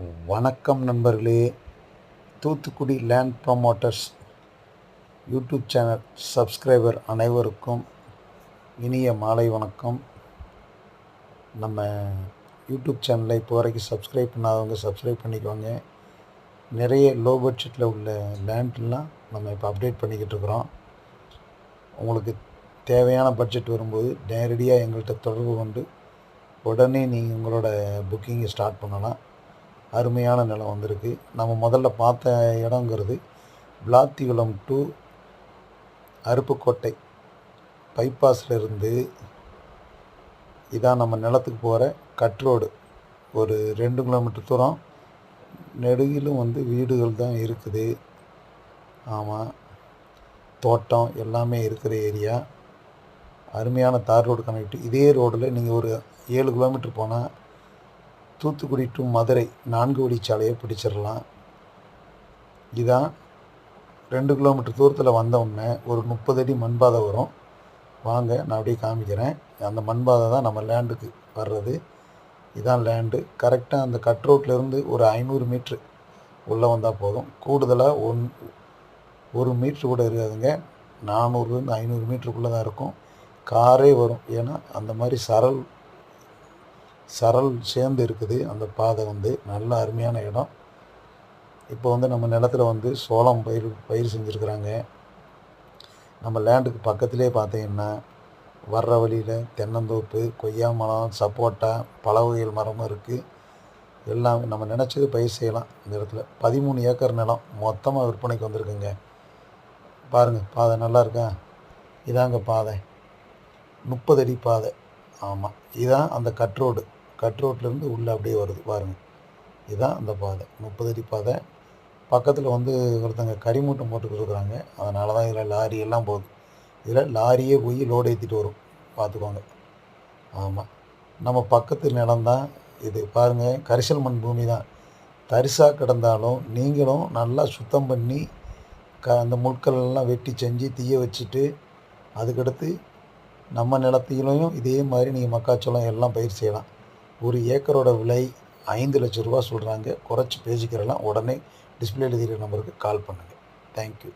வணக்கம் நண்பர்களே. Thoothukudi land promoters YouTube channel subscriber அனைவருக்கும் இனிய மாலை வணக்கம். நம்ம யூடியூப் சேனலை இப்போ வரைக்கும் சப்ஸ்கிரைப் பண்ணாதவங்க சப்ஸ்கிரைப் பண்ணிக்கோங்க. நிறைய லோ பட்ஜெட்டில் உள்ள லேண்ட்லாம் நம்ம இப்போ அப்டேட் பண்ணிக்கிட்டு இருக்கிறோம். உங்களுக்கு தேவையான பட்ஜெட் வரும்போது நேரடியாக எங்கள்கிட்ட தொடர்பு கொண்டு உடனே நீங்கள் உங்களோட புக்கிங்கை ஸ்டார்ட் பண்ணலாம். அருமையான நிலம் வந்திருக்கு. நம்ம முதல்ல பார்த்த இடங்கிறது விளாத்திகுளம் டு அருப்புக்கோட்டை. பைபாஸில் இருந்து இதான் நம்ம நிலத்துக்கு போகிற கட் ரோடு. ஒரு ரெண்டு கிலோமீட்டர் தூரம் நெடுகிலும் வந்து வீடுகள் தான் இருக்குது. ஆமாம் தோட்டம் எல்லாமே இருக்கிற ஏரியா. அருமையான தார் ரோடு கனெக்ட் இதே ரோடில் நீங்கள் ஒரு ஏழு கிலோமீட்டர் போனால் தூத்துக்குடி டு மதுரை நான்கு வழிச்சாலையை பிடிச்சிடலாம். இதான் ரெண்டு கிலோமீட்டர் தூரத்தில் வந்தவுடனே ஒரு முப்பது அடி மண்பாதை வரும். வாங்க நான் அப்படியே காமிக்கிறேன். அந்த மண்பாதை தான் நம்ம லேண்டுக்கு வர்றது. இதான் லேண்டு கரெக்டாக அந்த கட் ரோட்லேருந்து ஒரு ஐநூறு மீட்ரு உள்ளே வந்தால் போதும். கூடுதலாக ஒன் ஒரு மீட்ரு கூட இருக்காதுங்க. நானூறுலேருந்து ஐநூறு மீட்டருக்குள்ளே தான் இருக்கும். காரே வரும். ஏன்னா அந்த மாதிரி சரல் சரல் சேர்ந்து இருக்குது அந்த பாதை வந்து நல்ல அருமையான இடம். இப்போ வந்து நம்ம நிலத்துல வந்து சோளம் பயிர் பயிர் செஞ்சுருக்குறாங்க. நம்ம லேண்டுக்கு பக்கத்துலேயே பார்த்தீங்கன்னா வர்ற வழியில் தென்னந்தோப்பு கொய்யா மரம் சப்போட்டா பல வகைகள் மரமும் இருக்குது எல்லாம் நம்ம நினச்சது பயிர் செய்யலாம் இந்த இடத்துல. பதிமூணு ஏக்கர் நிலம் மொத்தமாக விற்பனைக்கு வந்திருக்குங்க. பாருங்கள் பாதை நல்லா இருக்கா? இதாங்க பாதை. முப்பது அடி பாதை. ஆமாம் இதான் அந்த கட் ரோடு கட் ரோட்லேருந்து உள்ளே அப்படியே வருது பாருங்கள் இதுதான் அந்த பாதை. முப்பது அடி பாதை. பக்கத்தில் வந்து ஒருத்தங்க கரிமூட்டம் போட்டு கொடுக்குறாங்க. அதனால தான் இதில் லாரி எல்லாம் போகுது. இதில் லாரியே போய் லோடு ஏற்றிட்டு வரும். பார்த்துக்கோங்க. ஆமாம் நம்ம பக்கத்து நிலம்தான் இது. பாருங்கள் கரிசல் மண் பூமி தான். தரிசாக கிடந்தாலும் நீங்களும் நல்லா சுத்தம் பண்ணி க அந்த முட்கள் எல்லாம் வெட்டி செஞ்சு தீய வச்சுட்டு அதுக்கடுத்து நம்ம நிலத்திலையும் இதே மாதிரி நீங்கள் மக்காச்சோளம் எல்லாம் பயிர் செய்யலாம். ஒரு ஏக்கரோட விலை ஐந்து லட்ச ரூபா சொல்கிறாங்க குறைச்சி பேசிக்கிறலாம். உடனே டிஸ்பிளேல தெரியிற நம்பருக்கு கால் பண்ணுங்கள் தேங்க்யூ